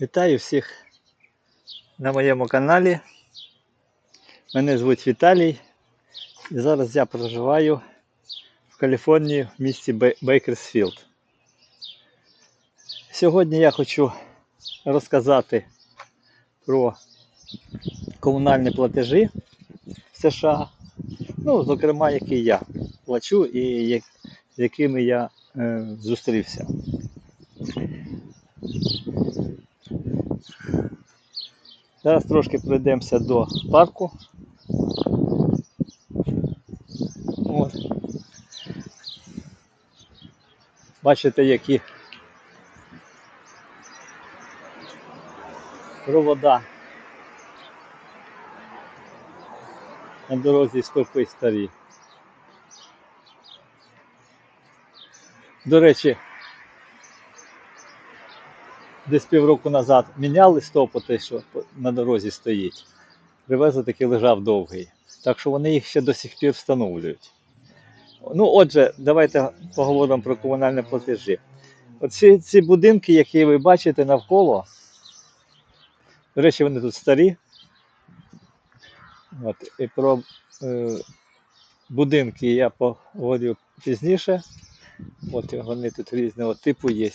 Вітаю всіх на моєму каналі. Мене звуть Віталій. І зараз я проживаю в Каліфорнії в місті Бейкерсфілд. Сьогодні я хочу розказати про комунальні платежі в США. Ну, зокрема, які я плачу і якими я е, зустрівся. Зараз трошки пройдемося до парку. От. Бачите, які провода на дорозі стовпи старі. До речі, десь півроку назад міняли стовп, той, що на дорозі стоїть. Привезли такий лежав довгий. Так що вони їх ще до сих пір встановлюють. Ну, отже, давайте поговоримо про комунальні платежі. Оці ці будинки, які ви бачите навколо, до речі, вони тут старі. От, і про е, будинки я поговорю пізніше. От вони тут різного типу є.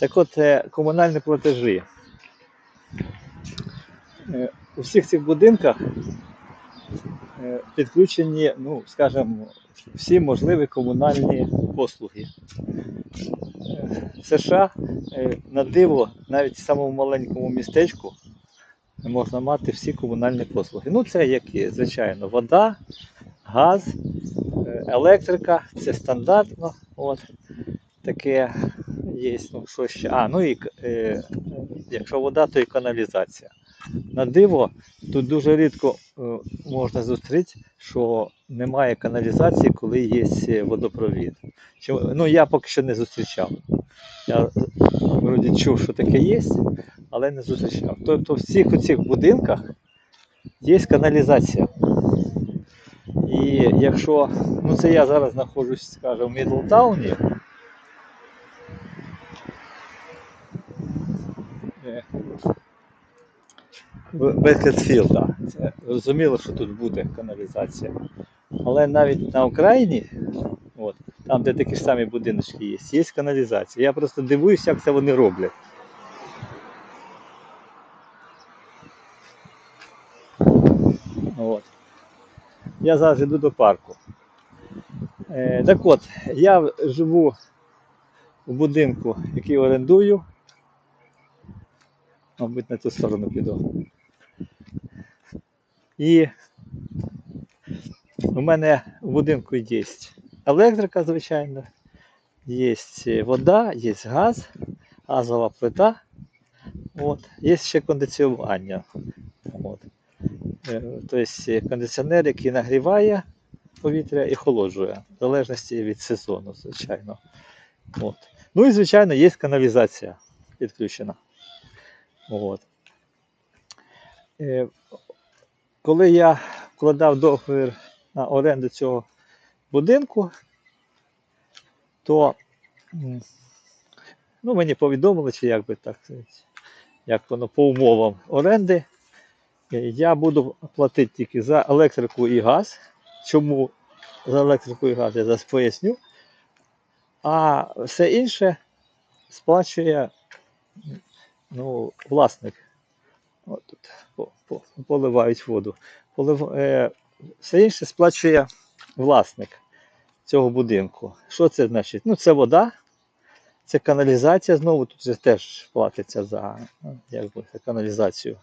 Так от, е, комунальні платежі. Е, У всіх цих будинках е, підключені, ну, скажімо, всі можливі комунальні послуги. В США на диво, навіть в самому маленькому містечку можна мати всі комунальні послуги. Ну, це які, звичайно, вода, газ, електрика, це стандартно. От таке є. Ну, що ще? А, ну і е, якщо вода, то і каналізація. На диво, тут дуже рідко е, можна зустріти, що немає каналізації, коли є е, водопровід. Чи, ну, я поки що не зустрічав. Я вроді чув, що таке є, але не зустрічав. Тобто в всіх оцих будинках є каналізація. І якщо, ну це я зараз знаходжусь, скажімо, в Мідлтауні, Е, в Бекетфілда. Це зрозуміло, що тут буде каналізація. Але навіть на Україні, от, там, де такі ж самі будиночки є, є каналізація. Я просто дивуюся, як це вони роблять. От. Я зараз йду до парку. Е, так от, я живу в будинку, який орендую. Мабуть, на ту сторону піду. І у мене в будинку є електрика, звичайно, є вода, є газ, газова плита, от, є ще кондиціювання. От. Е, Тобто кондиціонер, який нагріває повітря і холоджує, в залежності від сезону, звичайно. От. Ну і, звичайно, є каналізація підключена. От. Е, коли я вкладав договір на оренду цього будинку, то ну, мені повідомили, чи як би так як воно по умовам оренди, е, я буду платити тільки за електрику і газ. Чому за електрику і газ я зараз поясню. А все інше сплачує ну, власник. От тут по, по, поливають воду. Полив, е, все інше сплачує власник цього будинку. Що це значить? Ну, це вода, це каналізація. Знову тут теж платиться за ну, як би, за каналізацію.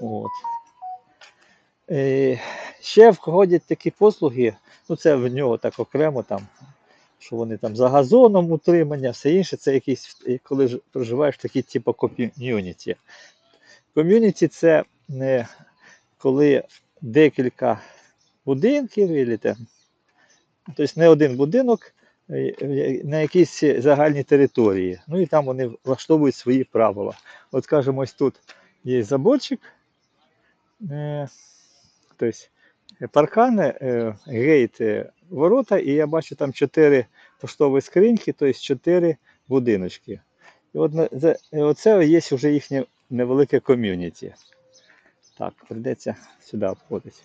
От. Е, ще входять такі послуги, ну це в нього так окремо там що вони там за газоном утримання, все інше, це якісь, е, коли проживаєш такі типу ком'юніті. Ком'юніті це не коли декілька будинків, там, тобто не один будинок е, е, на якійсь загальній території. Ну і там вони влаштовують свої правила. От скажімо, ось тут є заборчик, е, тобто паркани, е, гейт, е, ворота, і я бачу там чотири поштові скриньки, тобто чотири будиночки. І от і оце є вже їхнє невелике ком'юніті. Так, прийдеться сюди обходити.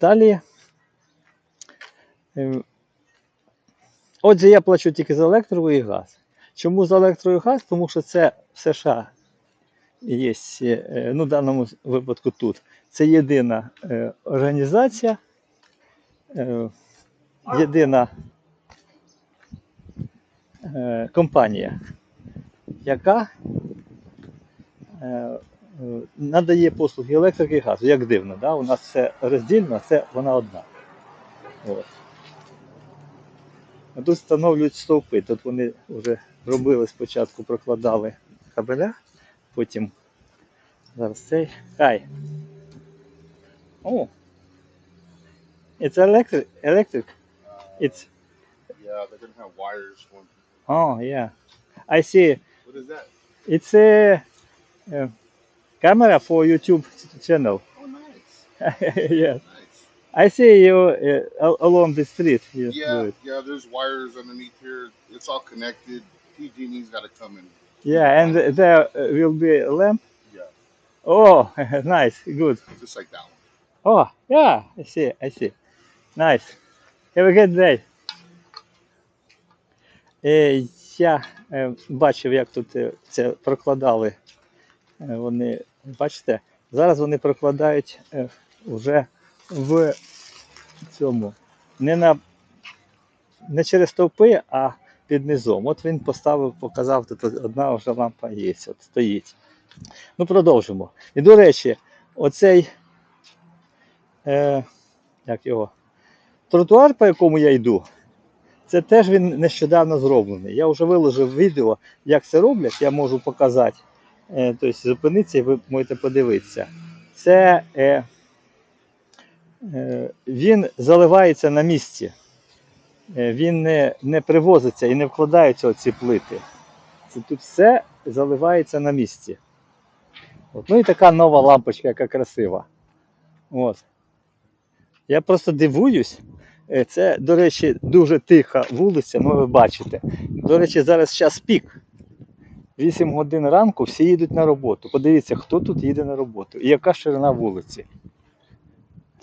Далі. ем, Отже, я плачу тільки за електро і газ. Чому за електро і газ? Тому що це в США є, е, ну в даному випадку тут. Це єдина е, організація, е, єдина е, компанія, яка е, е, надає послуги електрики і газу. Як дивно, да? у нас все роздільно, це вона одна. От. Тут встановлюють стовпи. Тут вони вже робили спочатку, прокладали кабеля, потім зараз цей. Хай. О! It's electric. electric. It's Yeah, they're gonna have wires going. oh yeah. I see. What is that? It's a, uh camera for YouTube channel. Oh, nice. yes. Nice. I see you uh, al- along the street. You do Yeah, it. yeah. There's wires underneath here. It's all connected. PG&E's got to come in. Yeah, and there uh, will be a lamp. Yeah, Oh, nice, good. just like that one. Oh, yeah, I see, I see. Nice. Have a good day. Е, я е, бачив, як тут е, це прокладали. Е, вони, бачите, зараз вони прокладають е, вже в цьому. Не, на, не через стовпи, а під низом. От він поставив, показав, тут одна вже лампа є, от стоїть. Ну, продовжимо. І до речі, оцей е, як його, тротуар, по якому я йду, це теж він нещодавно зроблений. Я вже виложив відео, як це роблять, я можу показати. Е, тобто зупинитися і ви можете подивитися. Це е, е, він заливається на місці. Е, він не, не привозиться і не вкладаються оці плити. Це тут все заливається на місці. От. Ну і така нова лампочка, яка красива. От. Я просто дивуюсь. Е, Це, до речі, дуже тиха вулиця, ну ви бачите. До речі, зараз час пік. 8 годин ранку всі їдуть на роботу. Подивіться, хто тут їде на роботу і яка ширина вулиці.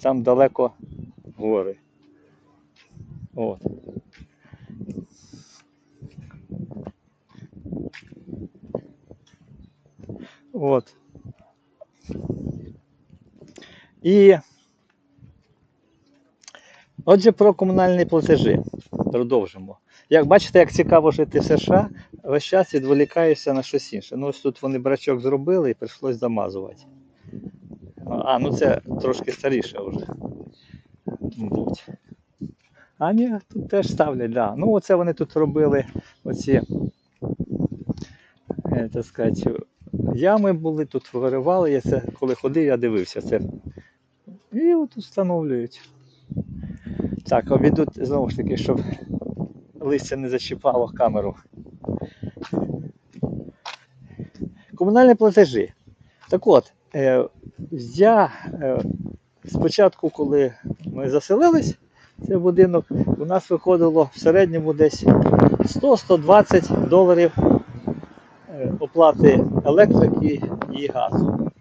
Там далеко гори. От. От. І отже, про комунальні платежі. Продовжимо. Як бачите, як цікаво жити в США, весь час відволікаюся на щось інше. Ну, ось тут вони брачок зробили і прийшлось замазувати. А, ну це трошки старіше вже. Мабуть. А ні, тут теж ставлять, да. Ну, оце вони тут робили оці, е, так сказати, ями були, тут виривали. Я це коли ходив, я дивився це. І от встановлюють. Так, обійдуть знову ж таки, щоб листя не зачіпало камеру. Комунальні платежі. Так от, е, я е, спочатку, коли ми заселились в цей будинок, у нас виходило в середньому десь 100-120 доларів е, оплати електрики і газу.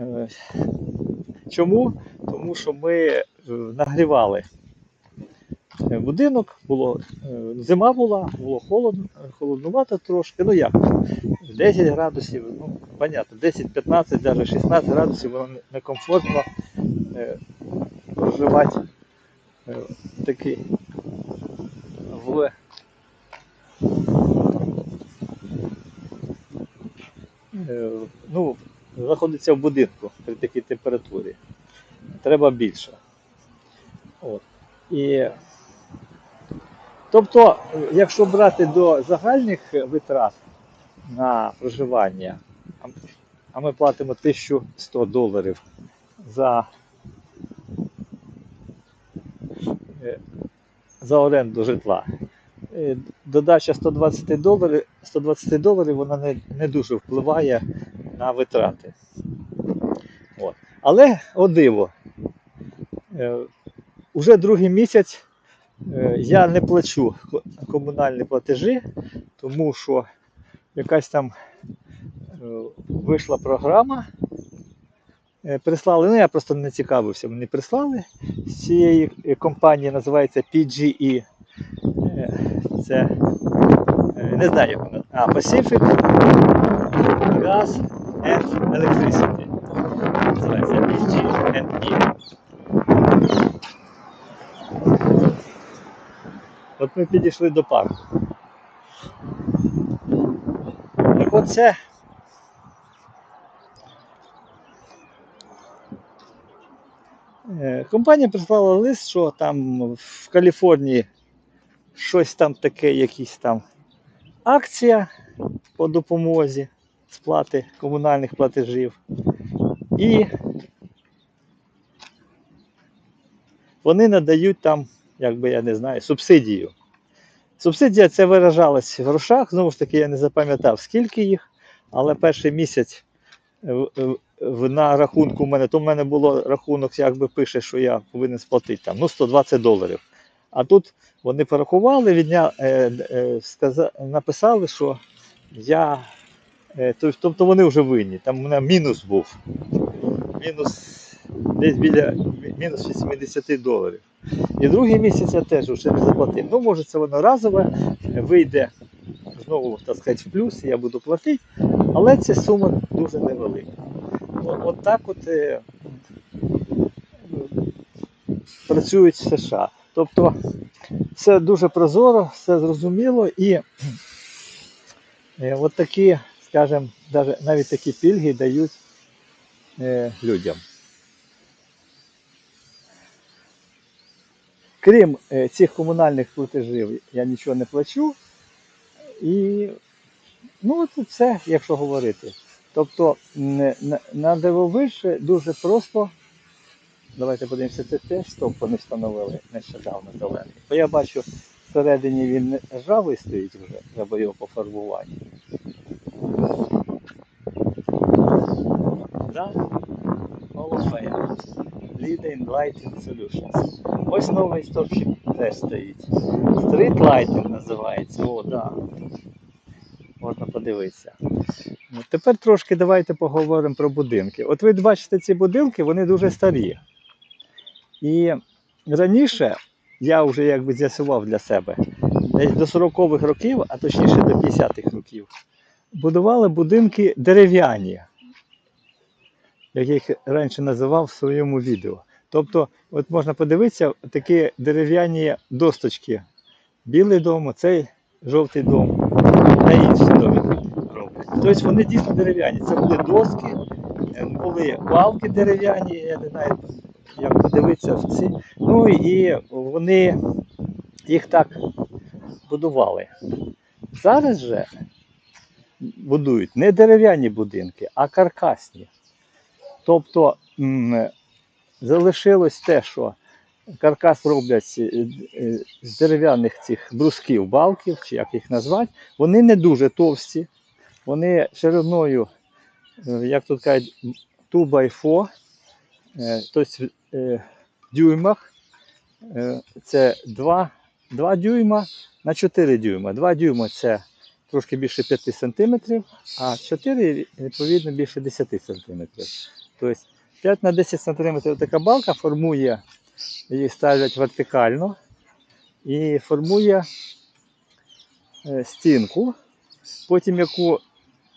Е, Чому? Тому що ми е, нагрівали будинок, було, зима була, було холодно, холоднувато трошки. Ну як? 10 градусів, ну, понятно, 10-15, навіть 16 градусів воно некомфортно проживати такий в е, ну, знаходиться в будинку при такій температурі. Треба більше. От. І, тобто, е, якщо брати до загальних витрат на проживання, а ми платимо 1100 доларів за, е, за оренду житла. Е, Додача 120 доларів, 120 доларів вона не, не дуже впливає на витрати. От. Але о диво. Е, Уже другий місяць е, я не плачу комунальні платежі, тому що якась там е, вийшла програма. Е, Прислали, ну я просто не цікавився, мені прислали з цієї е, компанії, називається PGE. Е, Це не знаю, як вона. А, Pacific Gas and Electricity. Називається PG&E. От ми підійшли до парку. Так оце. Компанія прислала лист, що там в Каліфорнії щось там таке, якісь там акція по допомозі сплати комунальних платежів. І вони надають там, як би я не знаю, субсидію. Субсидія це виражалась в грошах. Знову ж таки, я не запам'ятав, скільки їх, але перший місяць е, на рахунку у мене, то в мене було рахунок, якби пише, що я повинен сплатити там, ну, 120 доларів. А тут вони порахували, відня, е, е, сказа, написали, що я. Е, тобто вони вже винні. Там у мене мінус був. Мінус десь біля мінус 80 доларів. І другий місяць я теж вже не заплатив. Ну, може, це воно разове, вийде знову, так сказати, в плюс, я буду платити, але ця сума дуже невелика. От так от е, працюють в США. Тобто все дуже прозоро, все зрозуміло і е, от такі, скажімо, навіть такі пільги дають е, людям. Крім цих комунальних платежів, я нічого не плачу. І ну, це, якщо говорити. Тобто на, дивовижше дуже просто. Давайте подивимося, це теж стовп вони встановили нещодавно зелений. Бо я бачу, всередині він ржавий стоїть вже, треба його пофарбувати. Да? Leading Lighting Solutions. Ось новий стовпчик теж стоїть. Street Lighting називається. О, да. Можна подивитися. Ну, Тепер трошки давайте поговоримо про будинки. От ви бачите ці будинки, вони дуже старі. І раніше я вже якби з'ясував для себе, десь до 40-х років, а точніше до 50-х років, будували будинки дерев'яні, як їх раніше називав в своєму відео. Тобто, от можна подивитися, такі дерев'яні досточки. Білий дом, оцей жовтий дом, та інші домі роблять. Тобто вони дійсно дерев'яні. Це були доски, е, були балки дерев'яні, я не знаю, як подивитися. Ну і вони їх так будували. Зараз же будують не дерев'яні будинки, а каркасні. Тобто залишилось те, що каркас роблять е, е, з дерев'яних цих брусків, балків, чи як їх назвати, вони не дуже товсті, вони шириною, е, як тут кажуть, 2 by 4, е, тобто в дюймах. Це 2, 2 дюйма на 4 дюйма. 2 дюйма це трошки більше 5 см, а 4 відповідно більше 10 см. Тобто 5 на 10 см така балка формує, її ставлять вертикально і формує е, стінку, потім яку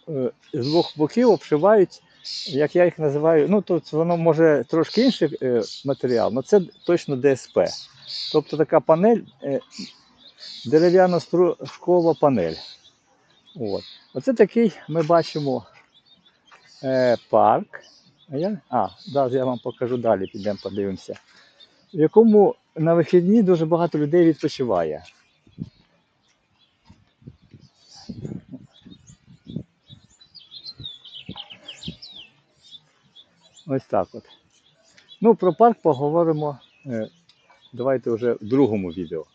е, з двох боків обшивають, як я їх називаю, ну тут воно може трошки інший е, матеріал, але це точно ДСП. Тобто така панель, е, дерев'яно-шкова панель. От. Оце такий ми бачимо парк. А, я? а да, я вам покажу далі, підемо подивимося. В якому на вихідні дуже багато людей відпочиває. Ось так от. Ну, про парк поговоримо. е, Давайте вже в другому відео.